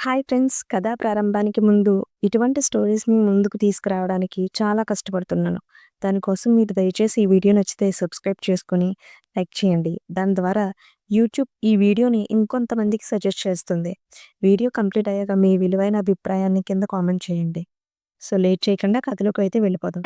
Hi friends! కథా ప్రారంభానికి ముందు ఇటువంటి స్టోరీస్‌ని ముందుకు తీసుకురావడానికి చాలా కష్టపడుతున్నాను. దానికోసం మీరు దయచేసి ఈ వీడియో నచ్చితే సబ్స్క్రైబ్ చేసుకొని, లైక్ చేయండి. దాని ద్వారా యూట్యూబ్ ఈ వీడియోని ఇంకొంతమందికి సజెస్ట్ చేస్తుంది. వీడియో కంప్లీట్ అయ్యాక మీ విలువైన అభిప్రాయాన్ని కింద కామెంట్ చేయండి. సో లేట్ చేయకుండా కథలోకి అయితే వెళ్ళిపోదాం.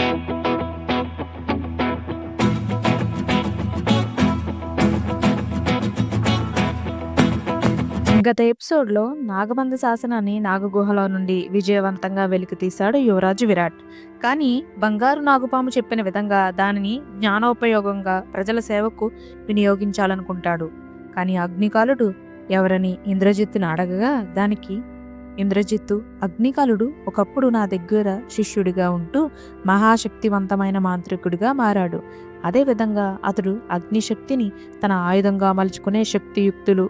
గత ఎపిసోడ్‌లో నాగబంధ శాసనాన్ని నాగగుహలో నుండి విజయవంతంగా వెలికితీశాడు యువరాజు విరాట్. కానీ బంగారు నాగుపాము చెప్పిన విధంగా దానిని జ్ఞానోపయోగంగా ప్రజల సేవకు వినియోగించాలనుకుంటాడు. కానీ అగ్నికాలుడు ఎవరని ఇంద్రజిత్తును అడగగా దానికి ఇంద్రజిత్తు అగ్నికాలుడు ఒకప్పుడు నా దగ్గర శిష్యుడిగా ఉంటూ మహాశక్తివంతమైన మాంత్రికుడిగా మారాడు. అదేవిధంగా అతడు అగ్నిశక్తిని తన ఆయుధంగా మలుచుకునే శక్తియుక్తులు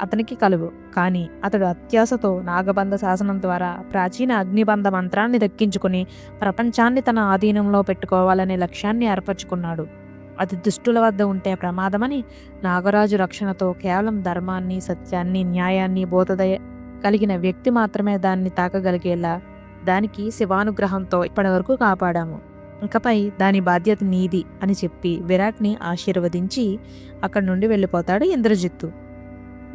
అతనికి కలువు. కానీ అతడు అత్యాశతో నాగబంధ శాసనం ద్వారా ప్రాచీన అగ్నిబంధ మంత్రాన్ని దక్కించుకుని ప్రపంచాన్ని తన ఆధీనంలో పెట్టుకోవాలనే లక్ష్యాన్ని ఏర్పరచుకున్నాడు. అది దుష్టుల వద్ద ఉంటే ప్రమాదమని నాగరాజు రక్షణతో కేవలం ధర్మాన్ని సత్యాన్ని న్యాయాన్ని బోధదయ కలిగిన వ్యక్తి మాత్రమే దాన్ని తాకగలిగేలా దానికి శివానుగ్రహంతో ఇప్పటివరకు కాపాడాము. ఇంకపై దాని బాధ్యత నీది అని చెప్పి విరాట్ని ఆశీర్వదించి అక్కడి నుండి వెళ్ళిపోతాడు ఇంద్రజిత్తు.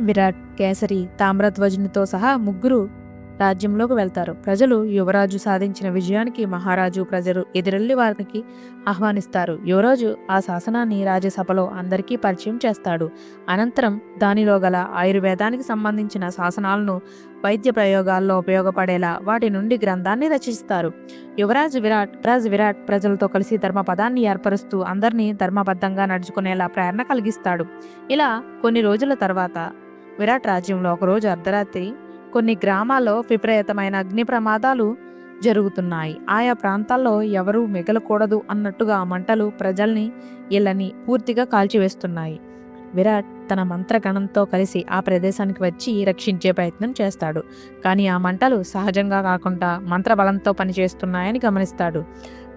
విరాట్ కేసరి తామ్రధ్వజునితో సహా ముగ్గురు రాజ్యంలోకి వెళ్తారు. ప్రజలు యువరాజు సాధించిన విజయానికి మహారాజు ప్రజలు ఎదురెళ్ళి వారికి ఆహ్వానిస్తారు. యువరాజు ఆ శాసనాన్ని రాజ్యసభలో అందరికీ పరిచయం చేస్తాడు. అనంతరం దానిలో గల ఆయుర్వేదానికి సంబంధించిన శాసనాలను వైద్య ప్రయోగాల్లో ఉపయోగపడేలా వాటి నుండి గ్రంథాన్ని రచిస్తారు. యువరాజు విరాట్ రాజు విరాట్ ప్రజలతో కలిసి ధర్మపదాన్ని ఏర్పరుస్తూ అందరినీ ధర్మబద్ధంగా నడుచుకునేలా ప్రేరణ కలిగిస్తాడు. ఇలా కొన్ని రోజుల తర్వాత విరాట్ రాజ్యంలో ఒకరోజు అర్ధరాత్రి కొన్ని గ్రామాల్లో విపరీతమైన అగ్ని ప్రమాదాలు జరుగుతున్నాయి. ఆయా ప్రాంతాల్లో ఎవరూ మిగలకూడదు అన్నట్టుగా మంటలు ప్రజల్ని ఇళ్ళని పూర్తిగా కాల్చివేస్తున్నాయి. విరాట్ తన మంత్రగణంతో కలిసి ఆ ప్రదేశానికి వచ్చి రక్షించే ప్రయత్నం చేస్తాడు. కానీ ఆ మంటలు సహజంగా కాకుండా మంత్రబలంతో పనిచేస్తున్నాయని గమనిస్తాడు.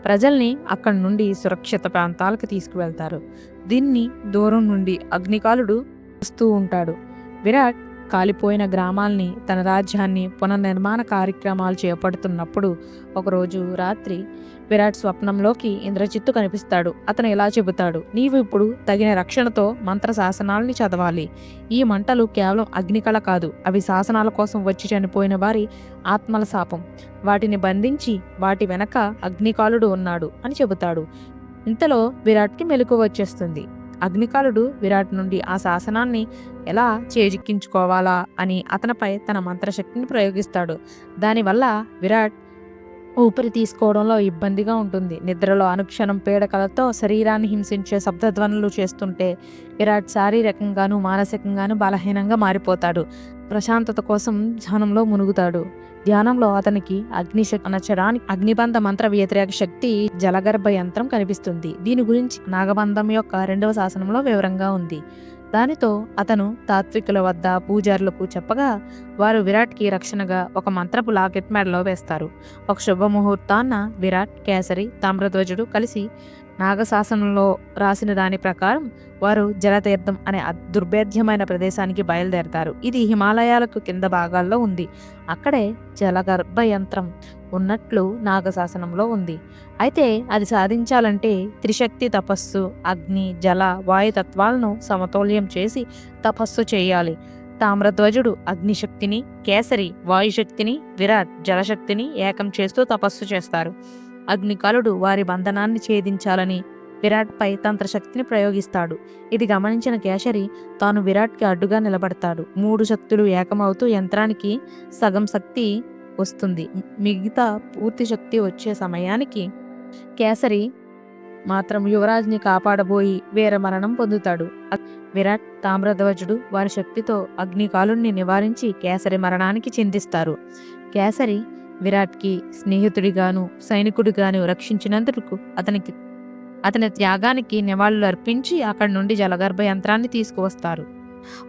ప్రజల్ని అక్కడి నుండి సురక్షిత ప్రాంతాలకు తీసుకువెళ్తారు. దీన్ని దూరం నుండి అగ్నికాలుడు వస్తూ ఉంటాడు. విరాట్ కాలిపోయిన గ్రామాల్ని తన రాజ్యాన్ని పునర్నిర్మాణ కార్యక్రమాలు చేపడుతున్నప్పుడు ఒకరోజు రాత్రి విరాట్ స్వప్నంలోకి ఇంద్రజిత్తు కనిపిస్తాడు. అతను ఇలా చెబుతాడు నీవు ఇప్పుడు తగిన రక్షణతో మంత్ర శాసనాల్ని చదవాలి. ఈ మంటలు కేవలం అగ్నికళ కాదు అవి శాసనాల కోసం వచ్చి చనిపోయిన వారి ఆత్మల శాపం. వాటిని బంధించి వాటి వెనక అగ్నికాలుడు ఉన్నాడు అని చెబుతాడు. ఇంతలో విరాట్కి మెలకు వచ్చేస్తుంది. అగ్నికాలుడు విరాట్ నుండి ఆ శాసనాన్ని ఎలా చేజిక్కించుకోవాలా అని అతనిపై తన మంత్రశక్తిని ప్రయోగిస్తాడు. దానివల్ల విరాట్ ఊపిరి తీసుకోవడంలో ఇబ్బందిగా ఉంటుంది. నిద్రలో అనుక్షణం పీడకలతో శరీరాన్ని హింసించే శబ్దధ్వనులు చేస్తుంటే విరాట్ శారీరకంగాను మానసికంగాను బలహీనంగా మారిపోతాడు. ప్రశాంతత కోసం ధ్యానంలో మునుగుతాడు. ధ్యానంలో అతనికి అగ్నిశక్తి అనచడానికి అగ్నిబంధ మంత్ర వ్యతిరేక శక్తి జలగర్భ యంత్రం కనిపిస్తుంది. దీని గురించి నాగబంధం యొక్క రెండవ శాసనంలో వివరంగా ఉంది. దానితో అతను తాత్వికుల వద్ద పూజారులకు చెప్పగా వారు విరాట్కి రక్షణగా ఒక మంత్రపు లాకెట్ మెడలో వేస్తారు. ఒక శుభముహూర్తాన్న విరాట్ కేసరి తామ్రధ్వజుడు కలిసి నాగశాసనంలో రాసిన దాని ప్రకారం వారు జలతీర్థం అనే దుర్భేద్యమైన ప్రదేశానికి బయలుదేరతారు. ఇది హిమాలయాలకు కింద భాగాల్లో ఉంది. అక్కడే జలగర్భ యంత్రం ఉన్నట్లు నాగశాసనంలో ఉంది. అయితే అది సాధించాలంటే త్రిశక్తి తపస్సు అగ్ని జల వాయుతత్వాలను సమతౌల్యం చేసి తపస్సు చేయాలి. తామ్రధ్వజుడు అగ్నిశక్తిని కేసరి వాయుశక్తిని విరాట్ జలశక్తిని ఏకం చేస్తూ తపస్సు చేస్తారు. అగ్నికాలుడు వారి బంధనాన్ని ఛేదించాలని విరాట్పై తంత్రశక్తిని ప్రయోగిస్తాడు. ఇది గమనించిన కేసరి తాను విరాట్కి అడ్డుగా నిలబడతాడు. మూడు శక్తులు ఏకమవుతూ యంత్రానికి సగం శక్తి వస్తుంది. మిగతా పూర్తి శక్తి వచ్చే సమయానికి కేసరి మాత్రం యువరాజ్ని కాపాడబోయి వీర మరణం పొందుతాడు. విరాట్ తామ్రధ్వజుడు వారి శక్తితో అగ్నికాలుణ్ణి నివారించి కేసరి మరణానికి చిందిస్తారు కేసరి విరాట్కి స్నేహితుడిగాను సైనికుడిగాను రక్షించినందుకు అతనికి అతని త్యాగానికి నివాళులు అర్పించి అక్కడి నుండి జలగర్భ యంత్రాన్ని తీసుకువస్తారు.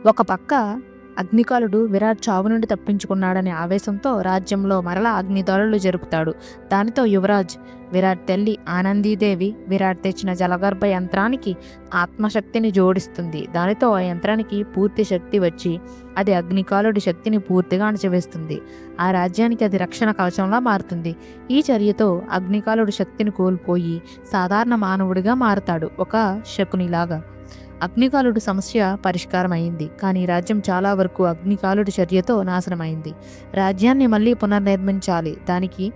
ఒక పక్క అగ్నికాలుడు విరాట్ చావు నుండి తప్పించుకున్నాడనే ఆవేశంతో రాజ్యంలో మరలా అగ్నిదారులు జరుపుతాడు. దానితో యువరాజ్ విరాట్ తల్లి ఆనందీదేవి విరాట్ తెచ్చిన జలగర్భ యంత్రానికి ఆత్మశక్తిని జోడిస్తుంది. దానితో ఆ యంత్రానికి పూర్తి శక్తి వచ్చి అది అగ్నికాలుడి శక్తిని పూర్తిగా అణచివేస్తుంది. ఆ రాజ్యానికి అది రక్షణ కవచంలా మారుతుంది. ఈ చర్యతో అగ్నికాలుడు శక్తిని కోల్పోయి సాధారణ మానవుడిగా మారుతాడు ఒక శకునిలాగా. అగ్నికాలుడు సమస్య పరిష్కారం అయింది కానీ రాజ్యం చాలా వరకు అగ్నికాలుడి చర్యతో నాశనమైంది. రాజ్యాన్ని మళ్ళీ పునర్నిర్మించాలి. దానికి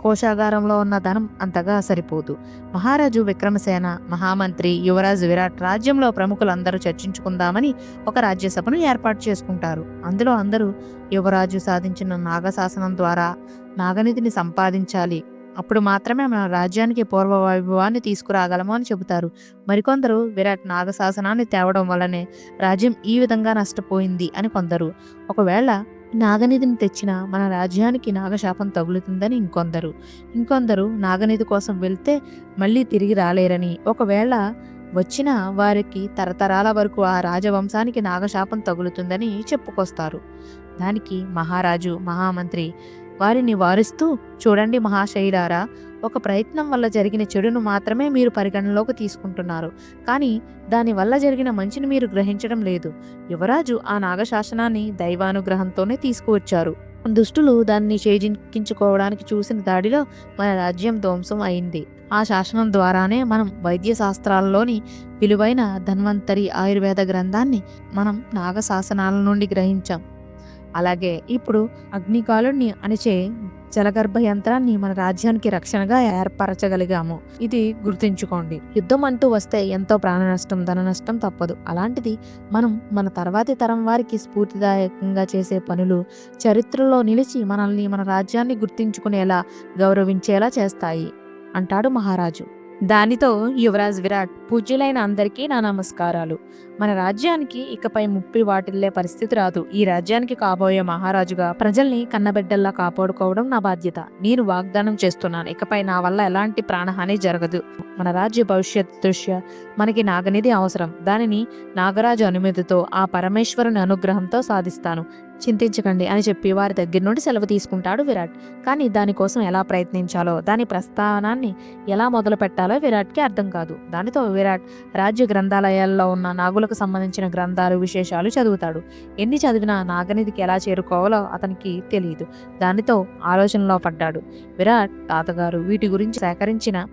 కోశాగారంలో ఉన్న ధనం అంతగా సరిపోదు. మహారాజు విక్రమసేన మహామంత్రి యువరాజు విరాట్ రాజ్యంలో ప్రముఖులందరూ చర్చించుకుందామని ఒక రాజ్యసభను ఏర్పాటు చేసుకుంటారు. అందులో అందరూ యువరాజు సాధించిన నాగశాసనం ద్వారా నాగనిధిని సంపాదించాలి. అప్పుడు మాత్రమే మన రాజ్యానికి పూర్వ వైభవాన్ని తీసుకురాగలము అని చెబుతారు. మరికొందరు విరాట్ నాగశాసనాన్ని తేవడం వల్లనే రాజ్యం ఈ విధంగా నష్టపోయింది అని కొందరు. ఒకవేళ నాగనిధిని తెచ్చిన మన రాజ్యానికి నాగశాపం తగులుతుందని ఇంకొందరు. ఇంకొందరు నాగనిధి కోసం వెళ్తే మళ్ళీ తిరిగి రాలేరని. ఒకవేళ వచ్చిన వారికి తరతరాల వరకు ఆ రాజవంశానికి నాగశాపం తగులుతుందని చెప్పుకొస్తారు. దానికి మహారాజు మహామంత్రి వారిని వారిస్తూ చూడండి మహాశైలారా ఒక ప్రయత్నం వల్ల జరిగిన చెడును మాత్రమే మీరు పరిగణనలోకి తీసుకుంటున్నారు. కానీ దానివల్ల జరిగిన మంచిని మీరు గ్రహించడం లేదు. యువరాజు ఆ నాగశాసనాన్ని దైవానుగ్రహంతోనే తీసుకువచ్చారు. దుష్టులు దాన్ని చేజించుకోవడానికి చూసిన దాడిలో మన రాజ్యం ధ్వంసం అయింది. ఆ శాసనం ద్వారానే మనం వైద్య శాస్త్రాలలోని విలువైన ధన్వంతరి ఆయుర్వేద గ్రంథాన్ని మనం నాగశాసనాల నుండి గ్రహించాం. అలాగే ఇప్పుడు అగ్నికాలుడిని అణిచే జలగర్భ యంత్రాన్ని మన రాజ్యానికి రక్షణగా ఏర్పరచగలిగాము. ఇది గుర్తుంచుకోండి. యుద్ధం అంటూ వస్తే ఎంతో ప్రాణ నష్టం ధన నష్టం తప్పదు. అలాంటిది మనం మన తర్వాతి తరం వారికి స్ఫూర్తిదాయకంగా చేసే పనులు చరిత్రలో నిలిచి మనల్ని మన రాజ్యాన్ని గుర్తించుకునేలా గౌరవించేలా చేస్తాయి. అంటాడు మహారాజు. దానితో యువరాజ్ విరాట్ పూజ్యులైన అందరికీ నా నమస్కారాలు. మన రాజ్యానికి ఇకపై ముప్పి వాటిల్లే పరిస్థితి రాదు. ఈ రాజ్యానికి కాబోయే మహారాజుగా ప్రజల్ని కన్నబిడ్డల్లా కాపాడుకోవడం నా బాధ్యత. నేను వాగ్దానం చేస్తున్నాను. ఇకపై నా వల్ల ఎలాంటి ప్రాణహాని జరగదు. మన రాజ్య భవిష్యత్ దృష్ట్యా మనకి నాగనిధి అవసరం. దానిని నాగరాజు అనుమతితో ఆ పరమేశ్వరుని అనుగ్రహంతో సాధిస్తాను. చింతించకండి అని చెప్పి వారి దగ్గర నుండి సెలవు తీసుకుంటాడు విరాట్. కానీ దానికోసం ఎలా ప్రయత్నించాలో దాని ప్రస్థానాన్ని ఎలా మొదలు పెట్టాలో విరాట్కి అర్థం కాదు. దానితో విరాట్ రాజ్య గ్రంథాలయాల్లో ఉన్న నాగులకు సంబంధించిన గ్రంథాలు విశేషాలు చదువుతాడు. ఎన్ని చదివినా నాగనిధికి ఎలా చేరుకోవాలో అతనికి తెలియదు దానితో ఆలోచనలో పడ్డాడు. విరాట్ తాతగారు వీటి గురించి సేకరించిన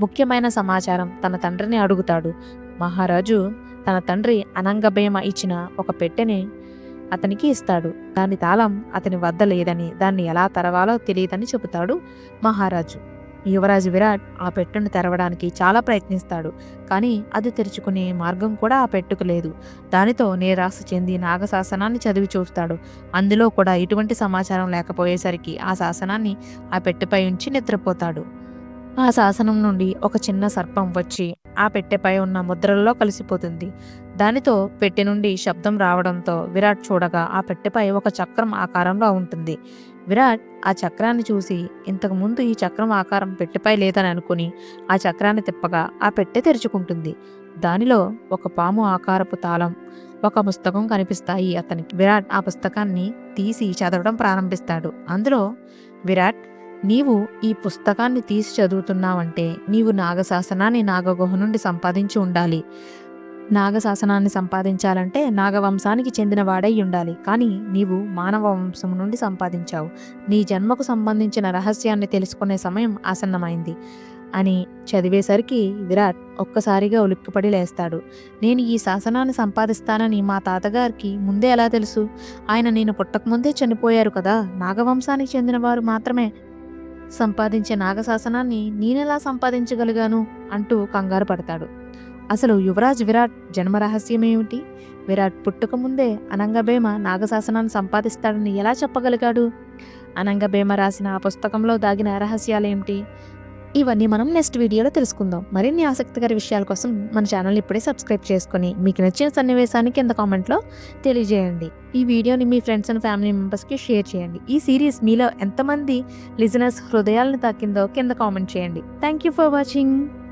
ముఖ్యమైన సమాచారం తన తండ్రిని అడుగుతాడు. మహారాజు తన తండ్రి అనంగభీమ ఇచ్చిన ఒక పెట్టెని అతనికి ఇస్తాడు. దాని తాళం అతని వద్ద లేదని దాన్ని ఎలా తెరవాలో తెలియదని చెబుతాడు మహారాజు. యువరాజు విరాట్ ఆ పెట్టెను తెరవడానికి చాలా ప్రయత్నిస్తాడు కానీ అది తెరుచుకునే మార్గం కూడా ఆ పెట్టుకు లేదు. దానితో నిరాశ చెంది నాగశాసనాన్ని చదివి చూస్తాడు. అందులో కూడా ఎటువంటి సమాచారం లేకపోయేసరికి ఆ శాసనాన్ని ఆ పెట్టెపై ఉంచి నిద్రపోతాడు. ఆ శాసనం నుండి ఒక చిన్న సర్పం వచ్చి ఆ పెట్టెపై ఉన్న ముద్రల్లో కలిసిపోతుంది. దానితో పెట్టె నుండి శబ్దం రావడంతో విరాట్ చూడగా ఆ పెట్టెపై ఒక చక్రం ఆకారంలో ఉంటుంది. విరాట్ ఆ చక్రాన్ని చూసి ఇంతకు ముందు ఈ చక్రం ఆకారం పెట్టెపై లేదని అనుకుని ఆ చక్రాన్ని తిప్పగా ఆ పెట్టె తెరుచుకుంటుంది. దానిలో ఒక పాము ఆకారపు తాళం ఒక పుస్తకం కనిపిస్తాయి. అతనికి విరాట్ ఆ పుస్తకాన్ని తీసి చదవడం ప్రారంభిస్తాడు. అందులో విరాట్ నీవు ఈ పుస్తకాన్ని తీసి చదువుతున్నావంటే నీవు నాగశాసనాన్ని నాగగుహ నుండి సంపాదించి ఉండాలి. నాగశాసనాన్ని సంపాదించాలంటే నాగవంశానికి చెందిన వాడై ఉండాలి. కానీ నీవు మానవ వంశం నుండి సంపాదించావు. నీ జన్మకు సంబంధించిన రహస్యాన్ని తెలుసుకునే సమయం ఆసన్నమైంది అని చదివేసరికి విరాట్ ఒక్కసారిగా ఉలిక్కిపడి లేస్తాడు. నేను ఈ శాసనాన్ని సంపాదిస్తానని మా తాతగారికి ముందే ఎలా తెలుసు? ఆయన నేను పుట్టకముందే చనిపోయారు కదా. నాగవంశానికి చెందినవారు మాత్రమే సంపాదించే నాగశాసనాన్ని నేనెలా సంపాదించగలిగాను? అంటూ కంగారు పడతాడు. అసలు యువరాజ్ విరాట్ జన్మ రహస్యం ఏమిటి? విరాట్ పుట్టుకముందే అనంగభేమ నాగశాసనాన్ని సంపాదిస్తాడని ఎలా చెప్పగలిగాడు? అనంగభేమ రాసిన ఆ పుస్తకంలో దాగిన రహస్యాలేమిటి? ఇవన్నీ మనం నెక్స్ట్ వీడియోలో తెలుసుకుందాం. మరిన్ని ఆసక్తికర విషయాల కోసం మన ఛానల్ ఇప్పుడే సబ్స్క్రైబ్ చేసుకొని మీకు నచ్చిన సన్నివేశాన్ని కింద కామెంట్లో తెలియజేయండి. ఈ వీడియోని మీ ఫ్రెండ్స్ అండ్ ఫ్యామిలీ మెంబర్స్కి షేర్ చేయండి. ఈ సిరీస్ మీలో ఎంతమంది లిజనర్స్ హృదయాలను తాకిందో కింద కామెంట్ చేయండి. Thank you for watching.